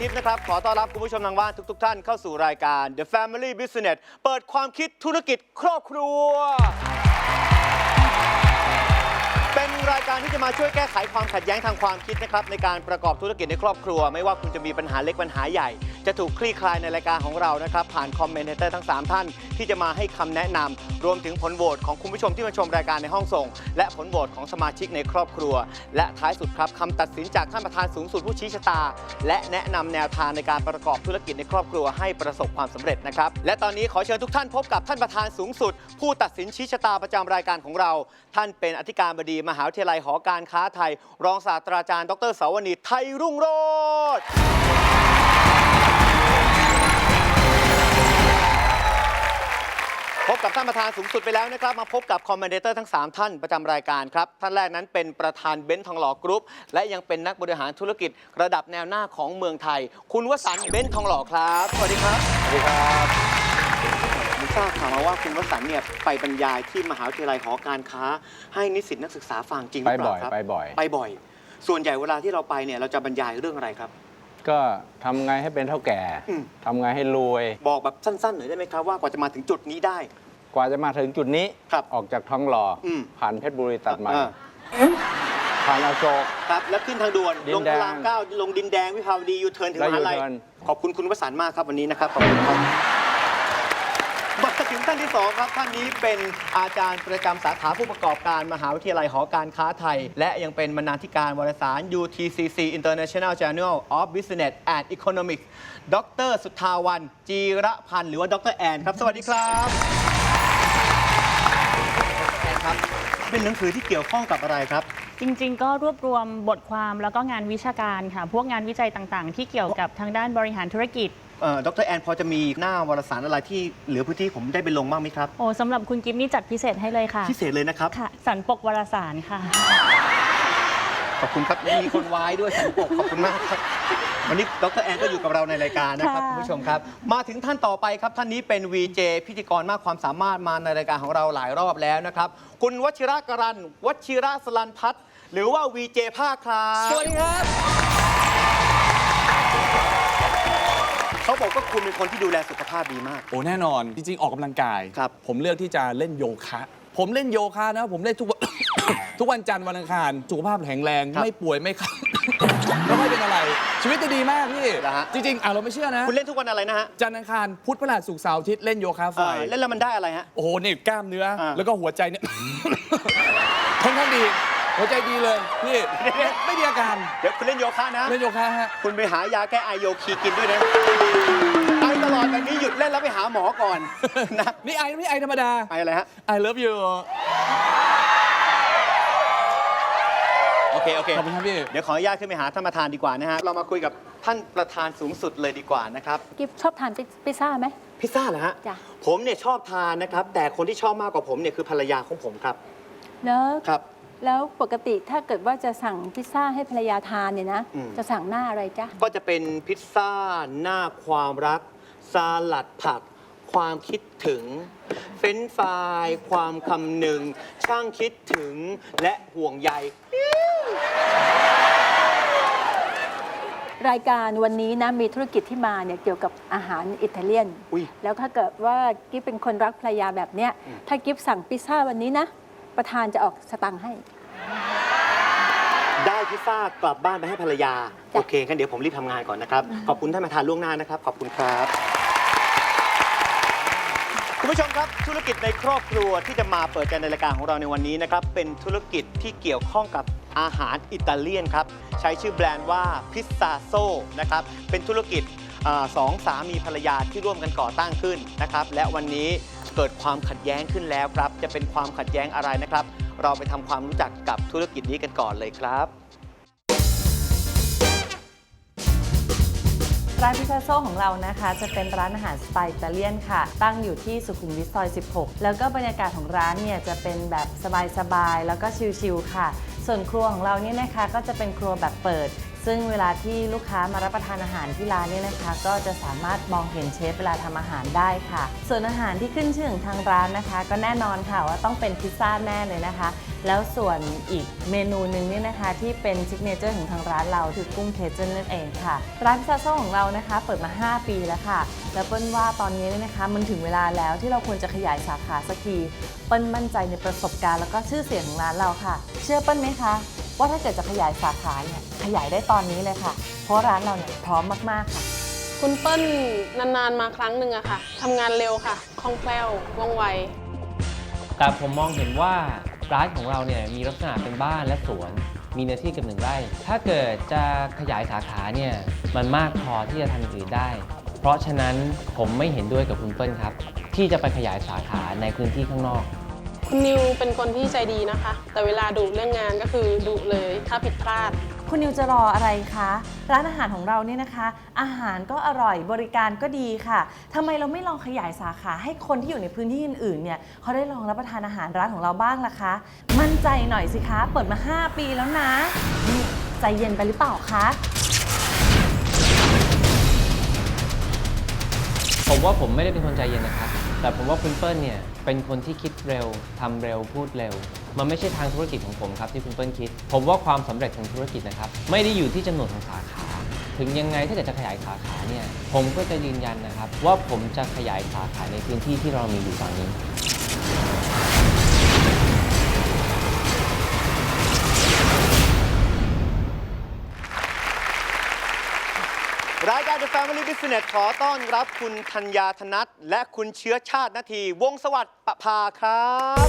ทิพย์นะครับ ขอต้อนรับคุณผู้ชมทางบ้านทุก ๆ ท่านเข้าสู่รายการ The Family Business เปิดความคิดธุรกิจครอบครัว เป็นรายการที่จะมาช่วยแก้ไขความขัดแย้งทางความคิดนะครับในการประกอบธุรกิจในครอบครัว ไม่ว่าคุณจะมีปัญหาเล็กปัญหาใหญ่ จะถูกคลี่คลายในรายการของเรานะครับ ผ่านคอมเมนเตอร์ทั้ง 3 ท่าน ที่จะมาให้คำแนะนำรวมถึงผลโหวตของคุณผู้ชมที่มาชมรายการในห้องส่ง และผลโหวตของสมาชิกในครอบครัว และท้ายสุดครับคำตัดสินจากท่านประธานสูงสุดผู้ชี้ชะตา และแนะนำแนวทางในการประกอบธุรกิจในครอบครัวให้ประสบความสำเร็จนะครับและตอนนี้ขอเชิญทุกท่านพบกับท่านประธานสูงสุด ผู้ตัดสินชี้ชะตาประจำรายการของเรา ท่านเป็นอธิการบดีมหาวิทยาลัยหอการค้าไทย รองศาสตราจารย์ ดรเสาวนีไทยรุ่งโรจน์พบกับท่านประธานสูงสุดไปแล้วนะครับ มาพบกับคอมเมนเตอร์ทั้ง 3 ท่านประจำรายการครับ ท่านแรกนั้นเป็นประธานเบนซ์ทองหล่อกรุ๊ป และยังเป็นนักบริหารธุรกิจระดับแนวหน้าของเมืองไทย คุณวสันต์เบนซ์ทองหล่อครับ สวัสดีครับ สวัสดีครับ ทราบข่าวมาว่าคุณวสันต์เนี่ยไปบรรยายที่มหาวิทยาลัยหอการค้า ให้นิสิตนักศึกษาฟังจริงหไปรือเปบ่อล่ายครับไปบ่อย ไปบ่อย ส่วนใหญ่เวลาที่เราไปเนี่ยเราจะบรรยายเรื่องอะไรครับ ก็ทำไงให้เป็นเท่าแก่อืม ทำไงให้รวย บอกแบบสั้นๆหน่อยได้ไหมครับว่ากว่าจะมาถึงจุดนี้ได้ กว่าจะมาถึงจุดนี้ครับออกจากท้องหล่ออม ผ่านเพชรบุรีตัดใหม่อ่าผ่านอโศก ครับแล้วขึ้นทางด่วนดินลงแดพงระรามเก้าลงดินแดงวิภาวดียูเทิร์นถึงแล้วมหาลัย U-turn ขอบคุณคุณวสันต์มากครับวันนี้นะครับขอบคุณครับมาถึง ท่านที่สองครับท่านนี้เป็นอาจารย์ประจำสาขาผู้ประกอบการมหาวิทยาลัยหอการค้าไทย และยังเป็นบรรณาธิการวารสาร UTCC International Journal of Business and Economics ดรสุทธาวันจีระพันธ์หรือว่าดรแอนครับ สวัสดีครับแอนครับ เป็นหนังสือที่เกี่ยวข้องกับอะไรครับ จริงๆ ก็รวบรวมบทความแล้วก็งานวิชาการค่ะ พวกงานวิจัยต่างๆ ที่เกี่ยวกับทางด้านบริหารธุรกิจเอ่อดรแอนพอจะมีหน้าวารสารอะไรที่เหลือพื้นที่ผมได้ไปลงบ้างไหมครับ โอ้สำหรับคุณกิฟต์นี่จัดพิเศษให้เลยค่ะ พิเศษเลยนะครับ ค่ะ สันปกวารสารค่ะ ขอบคุณครับ มีคนวายด้วยสังปกขอบคุณมากครับ วันนี้ดรแอนก็อยู่กับเราในรายการนะครับค่ะ คุณผู้ชมครับ มาถึงท่านต่อไปครับท่านนี้เป็น VJ พิธีกรมากความสามารถมาในรายการของเราหลายรอบแล้วนะครับ คุณวชิระกรันวชิระสลันพัฒน์หรือว่า VJ ภาคครับสวัสดีครับ เขาบอกว่าคุณเป็นคนที่ดูแลสุขภาพดีมาก โอ้แน่นอนจริงๆ ออกกำลังกายครับ ผมเลือกที่จะเล่นโยคะ ผมเล่นโยคะนะ ผมเล่นทุกวัน ทุกวันจันทร์วันอังคารสุขภาพแข็งแรง ครับ ไม่ป่วยไม่คันแล้วไม่เป็นอะไร ชีวิตจะดีมากพี่ เหรอฮะ จริงๆอะเราไม่เชื่อนะ คุณเล่นทุกวันอะไรนะฮะจันทร์อังคารพุธพฤหัสศุกร์เสาร์อาทิตย์เล่นโยคะไฟ เอ่อเล่นแล้วมันได้อะไรฮะ โอ้โหนี่กล้ามเนื้อ อ่า แล้วก็หัวใจเนี่ย ค่อนข้างดี หัวใจดีเลยพี่ไม่มีอาการเดี๋ยวคุณเล่นโยคะนะ เล่นโยคะฮะ คุณไปหายาแก้ไอโยคีกินด้วยนะไอตลอดแบบนี้หยุดเล่นแล้วไปหาหมอก่อนนะ นี่ไอไม่ไอธรรมดา ไออะไรฮะ I love you เคโอเคขอบคุณครับพี่เดี๋ยวขออนุญาตขึ้นไปหาท่านประธานดีกว่านะฮะเรามาคุยกับท่านประธานสูงสุดเลยดีกว่านะครับกิฟชอบทานพิซซ่าไหม พิซซ่าเหรอฮะจ้ะ ผมเนี่ยชอบทานนะครับ แต่คนที่ชอบมากกว่าผมเนี่ยคือภรรยาของผมครับเนอะครับ แล้วปกติถ้าเกิดว่าจะสั่งพิซซ่าให้ภรรยาทานเนี่ยนะ อืม จะสั่งหน้าอะไรจ๊ะ ก็จะเป็นพิซซ่าหน้าความรักสลัดผัก ความคิดถึง เฟรนช์ฟรายความคำหนึ่ง ช่างคิดถึงและห่วงใย รายการวันนี้นะมีธุรกิจที่มาเนี่ยเกี่ยวกับอาหารอิตาเลียน อุ้ยแล้วถ้าเกิดว่ากิฟเป็นคนรักภรรยาแบบเนี้ยถ้ากิฟสั่งพิซซ่าวันนี้นะ ประธานจะออกสตังค์ให้ ได้พิซซ่ากลับบ้านไปให้ภรรยา จ้ะ โอเคงั้นเดี๋ยวผมรีบทำงานก่อนนะครับ ขอบคุณท่านประธานล่วงหน้านะครับ ขอบคุณครับ คุณผู้ชมครับธุรกิจในครอบครัวที่จะมาเปิดใจในรายการของเราในวันนี้นะครับเป็นธุรกิจที่เกี่ยวข้องกับอาหารอิตาเลียนครับใช้ชื่อแบรนด์ว่าพิซซาโซนะครับเป็นธุรกิจอสองสามีภรรยาที่ร่วมกันก่อตั้งขึ้นนะครับและวันนี้เกิดความขัดแย้งขึ้นแล้วครับ จะเป็นความขัดแย้งอะไรนะครับ เราไปทำความรู้จักกับธุรกิจนี้กันก่อนเลยครับ ร้านพิซซ่าโซของเรานะคะ จะเป็นร้านอาหารสไตล์อิตาเลียนค่ะ ตั้งอยู่ที่สุขุมวิทซอย 16 แล้วก็บรรยากาศของร้านเนี่ยจะเป็นแบบสบายๆ แล้วก็ชิลๆค่ะ ส่วนครัวของเราเนี่ยนะคะก็จะเป็นครัวแบบเปิด ซึ่งเวลาที่ลูกค้ามารับประทานอาหารที่ร้านเนี่ยนะคะ ก็จะสามารถมองเห็นเชฟเวลาทำอาหารได้ค่ะ ส่วนอาหารที่ขึ้นชื่อของทางร้านนะคะ ก็แน่นอนค่ะว่าต้องเป็นพิซซ่าแน่เลยนะคะ แล้วส่วนอีกเมนูหนึ่งเนี่ยนะคะที่เป็นซิกเนเจอร์ของทางร้านเราคือกุ้งเคเจนนั่นเองค่ะ ร้านพิซซ่าโซ่ของเรานะคะ เปิดมา 5 ปีแล้วค่ะ แล้วเปิ้ลว่าตอนนี้เนี่ยนะคะ มันถึงเวลาแล้วที่เราควรจะขยายสาขาสักทีเปิ้ลมั่นใจในประสบการณ์แล้วก็ชื่อเสียงของร้านเราค่ะ เชื่อเปิ้ลไหมคะ ว่าถ้าเกิดจะขยายสาขาเนี่ยขยายได้ตอนนี้เลยค่ะ เพราะร้านเราเนี่ยพร้อมมากๆค่ะ คุณเปิ้ลนานๆมาครั้งหนึ่งอะค่ะทำงานเร็วค่ะคล่องแคล่วว่องไว แต่ผมมองเห็นว่าร้านของเราเนี่ยมีลักษณะเป็นบ้านและสวน มีเนื้อที่เกับหนึ่งไร่ ถ้าเกิดจะขยายสาขาเนี่ยมันมากพอที่จะทำอย่างอื่นได้ เพราะฉะนั้นผมไม่เห็นด้วยกับคุณเปิ้ลครับ ที่จะไปขยายสาขาในพื้นที่ข้างนอก คุณนิวเป็นคนที่ใจดีนะคะ แต่เวลาดุเรื่องงานก็คือดุเลยถ้าผิดพลาด คุณนิวจะรออะไรคะ ร้านอาหารของเราเนี่ยนะคะ อาหารก็อร่อยบริการก็ดีค่ะทำไมเราไม่ลองขยายสาขาให้คนที่อยู่ในพื้นที่อื่นๆเนี่ยเขาได้ลองรับประทานอาหารร้านของเราบ้างล่ะคะ มั่นใจหน่อยสิคะเปิดมา 5 ปีแล้วนะนี่ใจเย็นไปหรือเปล่าคะ ผมว่าผมไม่ได้เป็นคนใจเย็นนะครับ แต่ผมว่าคุณเปิ้ลเนี่ยเป็นคนที่คิดเร็วทำเร็วพูดเร็ว มันไม่ใช่ทางธุรกิจของผมครับที่คุณเปิ้ลคิด ผมว่าความสำเร็จของธุรกิจนะครับ ไม่ได้อยู่ที่จำนวนของสาขา ถึงยังไงถ้าเกิดจะขยายสาขาเนี่ยผมก็จะยืนยันนะครับ ว่าผมจะขยายสาขาในพื้นที่ที่เรามีอยู่ตอนนี้ายการ The Family Business ขอต้อนรับคุณธัญญาธนัทและคุณเชื้อชาตินาที วงศ์สวัสดิ์ประภาครับ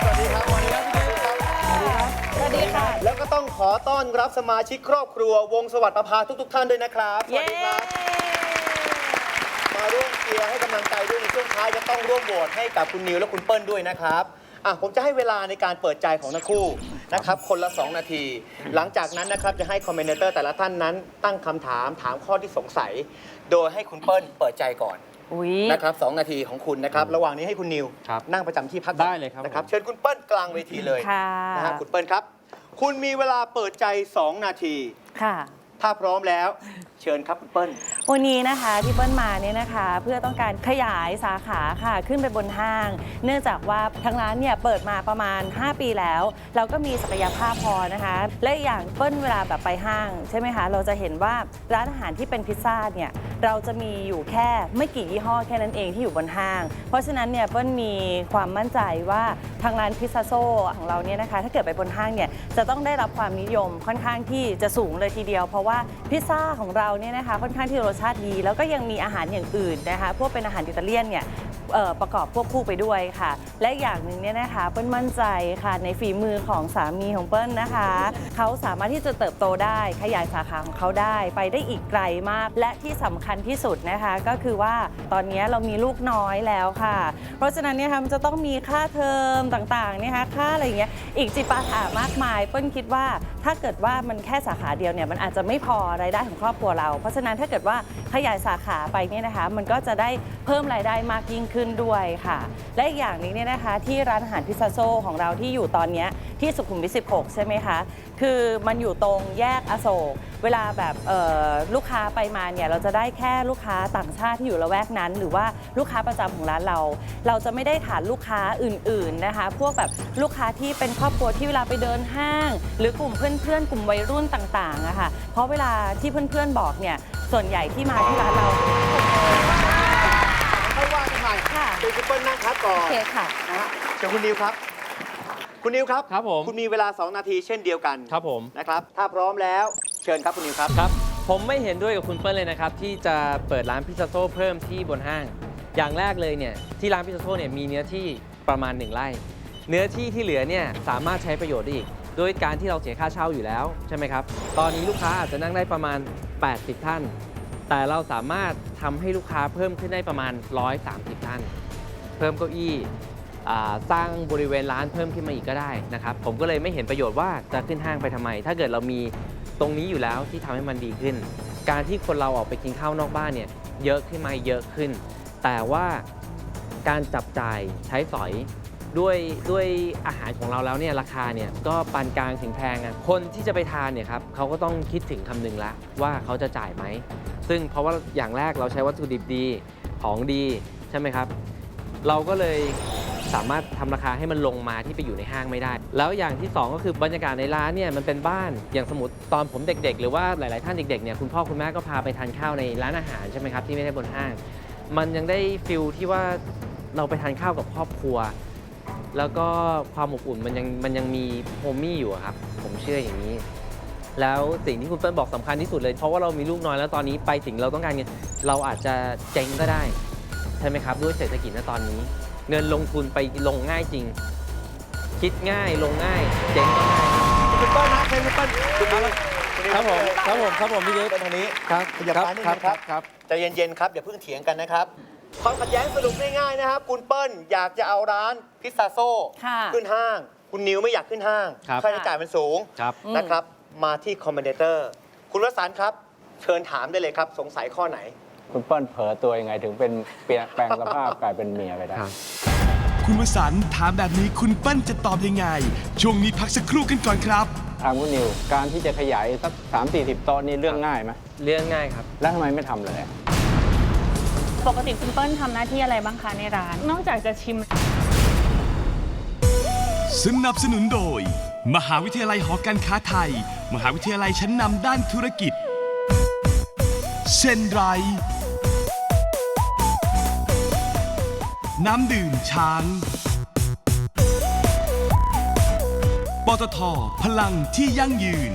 สวัสดีครับสวัสดีครับพี่เชื้อครับสวัสดีค่ะ แล้วก็ต้องขอต้อนรับสมาชิกครอบครัว วงศ์สวัสดิ์ประภาทุก ๆ ท่านด้วยนะครับ สวัสดีครับ มาร่วมเชียร์ให้กำลังใจด้วยในช่วงท้ายจะต้องร่วมโหวตให้กับคุณนิวและคุณเปิ้ลด้วยนะครับ อะผมจะให้เวลาในการเปิดใจของทั้งคู่นะครับคนละ 2 นาที หลังจากนั้นนะครับจะให้คอมเมนเตอร์แต่ละท่านนั้น ตั้งคำถามถามข้อที่สงสัย โดยให้คุณเปิ้ลเปิดใจก่อนอุ๊ยนะครับสองนาทีของคุณนะครับระหว่างนี้ให้คุณนิว ครับนั่งประจำที่พักได้เลยครับ นะครับผมเชิญคุณเปิ้ลกลางเวทีเลยค่ะนะฮะคุณเปิ้ลครับ คุณมีเวลาเปิดใจ 2 นาที ค่ะ ถ้าพร้อมแล้ว เชิญครับคุณเปิ้ล วันนี้นะคะที่เปิ้ลมาเนี่ยนะคะ เพื่อต้องการขยายสาขาค่ะขึ้นไปบนห้าง เนื่องจากว่าทางร้านเนี่ยเปิดมาประมาณ 5 ปีแล้ว เราก็มีศักยภาพพอนะคะ และอีกอย่างเปิ้ลเวลาแบบไปห้าง ใช่ไหมคะ เราจะเห็นว่าร้านอาหารที่เป็นพิซซ่าเนี่ย เราจะมีอยู่แค่ไม่กี่ยี่ห้อแค่นั้นเองที่อยู่บนห้าง เพราะฉะนั้นเนี่ยเปิ้ลมีความมั่นใจว่าทางร้านพิซซ่าโซของเราเนี่ยนะคะถ้าเกิดไปบนห้างเนี่ยจะต้องได้รับความนิยมค่อนข้างที่จะสูงเลยทีเดียว เพราะว่าพิซซ่าของเราเนี่ยนะคะค่อนข้างที่รสชาติดี แล้วก็ยังมีอาหารอย่างอื่นนะคะพวกเป็นอาหารอิตาเลียนเนี่ย ประกอบควบคู่ไปด้วยค่ะ และอย่างหนึ่งเนี่ยนะคะเปิ้ลมั่นใจค่ะในฝีมือของสามีของเปิ้ลนะคะ เขาสามารถที่จะเติบโตได้ขยายสาขาของเขาได้ไปได้อีกไกลมาก และที่สำคัญที่สุดนะคะ ก็คือว่าตอนนี้เรามีลูกน้อยแล้วค่ะ เพราะฉะนั้นเนี่ยค่ะมันจะต้องมีค่าเทอมต่างๆเนี่ยค่ะค่าอะไรอย่างเงี้ยอีกจิปาถามากมาย เปิ้ลคิดว่าถ้าเกิดว่ามันแค่สาขาเดียวเนี่ยมันอาจจะไม่พอรายได้ของครอบครัวเรา เพราะฉะนั้นถ้าเกิดว่าขยายสาขาไปเนี่ยนะคะ มันก็จะได้เพิ่มรายได้มากยิ่งขึ้นด้วยค่ะ และอีกอย่างนึงเนี่ยนะคะที่ร้านอาหารพิซซ่าโซของเราที่อยู่ตอนนี้ที่สุขุมวิท 16 ใช่ไหมคะ คือมันอยู่ตรงแยกอโศก เวลาแบบลูกค้าไปมาเนี่ยเราจะได้แค่ลูกค้าต่างชาติที่อยู่ละแวกนั้น หรือว่าลูกค้าประจำของร้านเรา เราจะไม่ได้ฐานลูกค้าอื่น ๆนะคะ พวกแบบลูกค้าที่เป็นครอบครัวที่เวลาไปเดินห้าง หรือกลุ่มเพื่อนๆ กลุ่มวัยรุ่นต่างๆอะค่ะเพราะเวลาที่เพื่อนๆบอกเนี่ยส่วนใหญ่ที่มาที่ร้านเรา ค่อยว่ากันใหม่ ค่ะ เป็นคุณเปิ้ลนั่งพักก่อโอนเคค่ะ นะฮะเชิญคุณนิวครับ คุณนิวครับ ครับผม คุณมีเวลา 2 นาทีเช่นเดียวกันครับผม นะครับ ถ้าพร้อมแล้วเชิญครับคุณนิวครับ ครับ ผมไม่เห็นด้วยกับคุณเปิ้ลเลยนะครับ ที่จะเปิดร้านพิซซ่าโซ่เพิ่มที่บนห้าง อย่างแรกเลยเนี่ยที่ร้านพิซซ่าโซ่เนี่ยมีเนื้อที่ประมาณ 1ไร่เนื้อที่ที่เหลือเนี่ยสามารถใช้ประโยชน์ได้อีกด้วยการที่เราเสียค่าเช่าอยู่แล้วใช่ไหมครับ ตอนนี้ลูกค้าอาจจะนั่งได้ประมาณ 80 ท่าน แต่เราสามารถทำให้ลูกค้าเพิ่มขึ้นได้ประมาณ 130 ท่าน เพิ่มเก้าอี้สร้างบริเวณร้านเพิ่มขึ้นมาอีกก็ได้นะครับผมก็เลยไม่เห็นประโยชน์ว่าจะขึ้นห้างไปทำไม ถ้าเกิดเรามีตรงนี้อยู่แล้วที่ทำให้มันดีขึ้น การที่คนเราออกไปกินข้าวนอกบ้านเนี่ยเยอะขึ้นไหมาเยอะขึ้น แต่ว่าการจับจ่ายใช้สอยด้วยด้วยอาหารของเราแล้วเนี่ยราคาเนี่ยก็ปานกลางถึงแพงอะคนที่จะไปทานเนี่ยครับเขาก็ต้องคิดถึงคำนึงละว่าเขาจะจ่ายไหม ซึ่งเพราะว่าอย่างแรกเราใช้วัตถุดิบดีของดีใช่ไหมครับ เราก็เลยสามารถทำราคาให้มันลงมาที่ไปอยู่ในห้างไม่ได้ แล้วอย่างที่สองก็คือบรรยากาศในร้านเนี่ยมันเป็นบ้านอย่างสมมติตอนผมเด็ก ๆ หรือว่าหลาย ๆ ท่านเด็ก ๆ เนี่ยคุณพ่อคุณแม่ก็พาไปทานข้าวในร้านอาหารใช่ไหมครับที่ไม่ได้บนห้าง มันยังได้ฟิลที่ว่าเราไปทานข้าวกับครอบครัว แล้วก็ความอบอุ่นมันยังมันยังมีโฮมี่อยู่ครับ ผมเชื่ออย่างนี้ แล้วสิ่งที่คุณเปิ้ลบอกสำคัญที่สุดเลย เพราะว่าเรามีลูกน้อยแล้วตอนนี้ไปถึงเราต้องการเงินเราอาจจะเจ๊งก็ได้ ช่ไหมครับด้วยเศรษฐกิจณตอนนี้ เงินลงทุนไปลงง่ายจริง คิดง่ายลงง่ายเจ๊งก็ง่ายครับคุณเปิ้ลนะเชิญคุณเปิ้ลคุณนิวครับผมครับผมครับผมพี่กิ๊ฟเป็นทางนี้ครับขยับครับซ้ายนิดคนึรับงครับครับใจเย็นๆครับอย่าเพิ่งเถียงกันนะครับความขัดแย้งสรุปง่ายๆนะครับคุณเปิ้ลอยากจะเอาร้านพิซซ่าโซ่ค่ะขึ้นห้าง คุณนิวไม่อยากขึ้นห้างครับค่าใช้จ่ายมันสูงครับนะครับมาที่คอมเมนเตอร์คุณวสันต์ครับ เชิญถามได้เลยครับ สงสัยข้อไหน คุณเปิ้ลเผลอตัวยังไงถึงเป็นเปลี่ยนแปลงสภาพกลายเป็นเมียไปได้ครับคุณวสันต์ถามแบบนี้คุณเปิ้ลจะตอบยังไง ช่วงนี้พักสักครู่กันก่อนครับ ทางคุณนิว การที่จะขยายสักสามสี่สิบโต๊ะนี่เรื่องง่ายไหมเรื่องง่ายครับ แล้วทำไมไม่ทำเลยอะปกติคุณเปิ้ลทำหน้าที่อะไรบ้างคะในร้าน นอกจากจะชิม สนับสนุนโดย มหาวิทยาลัยหอการค้าไทย มหาวิทยาลัยชั้นนำด้านธุรกิจ เช่นไร น้ำดื่มช้าง ปตทพลังที่ยั่งยืน